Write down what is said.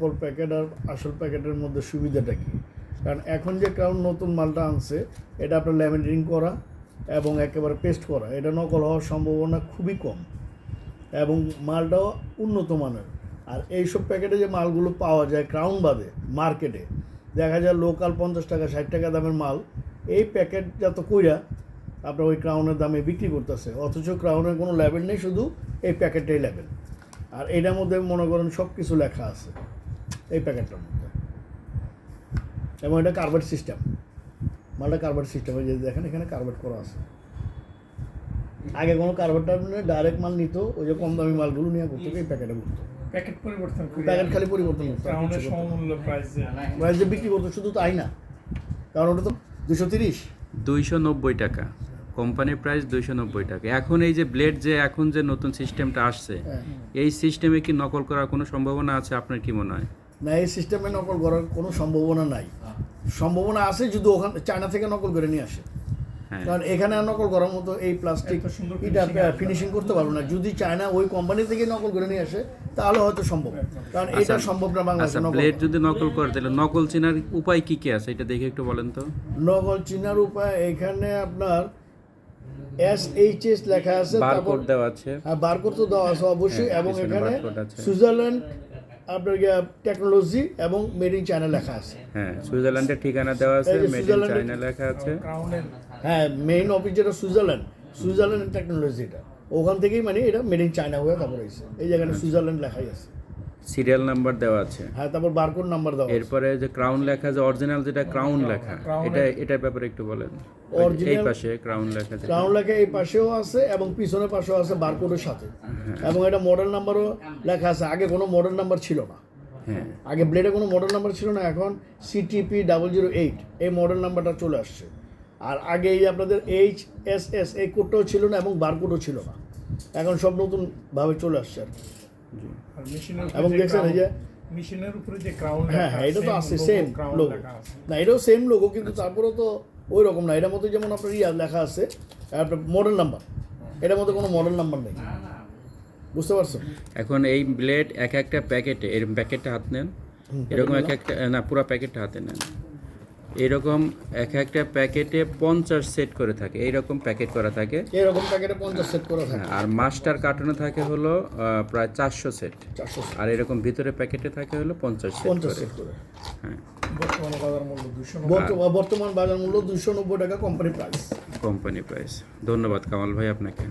নকল প্যাকেট আর আসল প্যাকেটের মধ্যে সুবিধাটা কী? কারণ এখন যে ক্রাউন নতুন মালটা আনছে, এটা আপনার ল্যামিনেটিং করা এবং একেবারে পেস্ট করা, এটা নকল হওয়ার সম্ভাবনা খুবই কম এবং মালটাও উন্নত মানের। আর এইসব প্যাকেটে যে মালগুলো পাওয়া যায় ক্রাউন বাদে মার্কেটে দেখা যায় লোকাল পঞ্চাশ টাকা, ষাট টাকা দামের মাল, এই প্যাকেট যত কইরা আপনার ওই ক্রাউনের দামে বিক্রি করতেছে, অথচ ক্রাউনের কোনো লেভেল নেই, শুধু এই প্যাকেটটাই লেভেল আর এটার মধ্যে মনে করেন সব কিছু লেখা আছে। এই প্যাকেটটার মধ্যে এবং এটা কার্বেট সিস্টেম মালটা কার্বেট সিস্টেম এই যে দেখেন এখানে কার্বেট করা আছে। আগে কোনো কার্বেটটা ডাইরেক্ট মাল নিত ওই যে কম দামি মালগুলো নিয়ে করতো এই প্যাকেটে করতো প্যাকেট পরিবর্তন প্যাকেট খালি পরিবর্তন প্রাইস যে। বিক্রি করতো শুধু তাই না। কারণ ওটা তো দুশো তিরিশ। দুইশো নব্বই টাকা। কোম্পানির প্রাইস দুইশো নব্বই টাকা। এখন এই যে ব্লেড যে এখন যে নতুন সিস্টেমটা আসছে হ্যাঁ। এই সিস্টেমে কি নকল করার কোনো সম্ভাবনা আছে? আপনার কি মনে হয়? না এই সিস্টেমে নকল করার কোনো সম্ভাবনা নাই। সম্ভাবনা আছে যদি ওখান চায়না থেকে নকল করে নিয়ে আসে। হ্যাঁ। কারণ এখানে আর নকল করার মতো এই প্লাস্টিক এটা ফিনিশিং করতে পারব না। যদি চায়না ওই কোম্পানি থেকে নকল করে নিয়ে আসে তাহলে হয়তো সম্ভব। কারণ এটা আচ্ছা, সম্ভব না আচ্ছা বাংলাদেশে নকল ব্লেড যদি নকল করে তাহলে নকল চেনার উপায় কি কি আছে? এটা দেখে একটু বলেন তো। নকল চিনার উপায় এখানে আপনার এস এইচ এস লেখা আছে তারপর বারকোড দেওয়া আছে। হ্যাঁ বারকোড তো দেওয়া আছে অবশ্যই হ্যাঁ, এবং এখানে সুইজারল্যান্ড আপনার টেকনোলজি এবং মেড ইন চায়না লেখা আছে। হ্যাঁ সুইজারল্যান্ডের ঠিকানা দেওয়া আছে মেড ইন চায়না লেখা আছে। হ্যাঁ মেইন অফিস যেটা সুইজারল্যান্ড সুইজারল্যান্ড টেকনোলজি এটা। ওখান থেকেই মানে এটা মেড ইন চায়না হয়ে তারপর এই জায়গাটা সুইজারল্যান্ড লেখাই আছে। সিরিয়াল নাম্বার দেওয়া আছে। হ্যাঁ তারপর বারকোড নাম্বার দেওয়া। এরপরে যে ক্রাউন লেখা যে অরিজিনাল যেটা ক্রাউন লেখা এটা এটার ব্যাপারে একটু বলেন। এই পাশে ক্রাউন লেখা। ক্রাউন লেখা এই পাশেও আছে এবং পিছনের পাশেও আছে বারকোডের সাথে। হ্যাঁ। এবং এটা মডেল নাম্বারও লেখা আছে। আগে কোনো মডেল নাম্বার ছিল না। হ্যাঁ। আগে ব্লেডে কোনো মডেল নাম্বার ছিল না এখন সিটিপি ডাবল জিরো এইট এই মডেল নাম্বারটা চলে আসছে। আর আগে এই আপনাদের এইচ এস এস এই কোডটাও ছিল না এবং বারকোডও ছিল না। এখন সব নতুনভাবে চলে আসছে আর কি। এবং দেখছেন এই যে মিশনের উপরে যে ক্রাউন হ্যাঁ হ্যাঁ এটা তো আছে সেম লোগো না এটাও সেম লোগো কিন্তু তারপরেও তো ওই রকম না। এটার মধ্যে যেমন আপনার ইয়া লেখা আছে আপনার মডেল নাম্বার এটার মধ্যে কোনো মডেল নাম্বার নেই। বুঝতে পারছ এখন এই ব্লেড এক একটা প্যাকেটে এরকম প্যাকেটটা হাত নেন। এরকম এক একটা না পুরো প্যাকেটটা হাতে নেন। এরকম এক একটা প্যাকেটে পঞ্চাশ সেট করে থাকে এইরকম প্যাকেট করা থাকে। এরকম প্যাকেটে পঞ্চাশ সেট করা থাকে। হ্যাঁ, আর মাস্টার কার্টুনে থাকে হলো প্রায় চারশো সেট। আর এরকম ভিতরে প্যাকেটে থাকে হলো পঞ্চাশ সেট পঞ্চাশ সেট করে। হ্যাঁ। বর্তমানে বাজার মূল্য দুশো বর্তমান- বর্তমান বাজার মূল্য দুশো নব্বই টাকা কোম্পানি প্রাইস কোম্পানি প্রাইস ধন্যবাদ কামাল ভাই আপনাকে।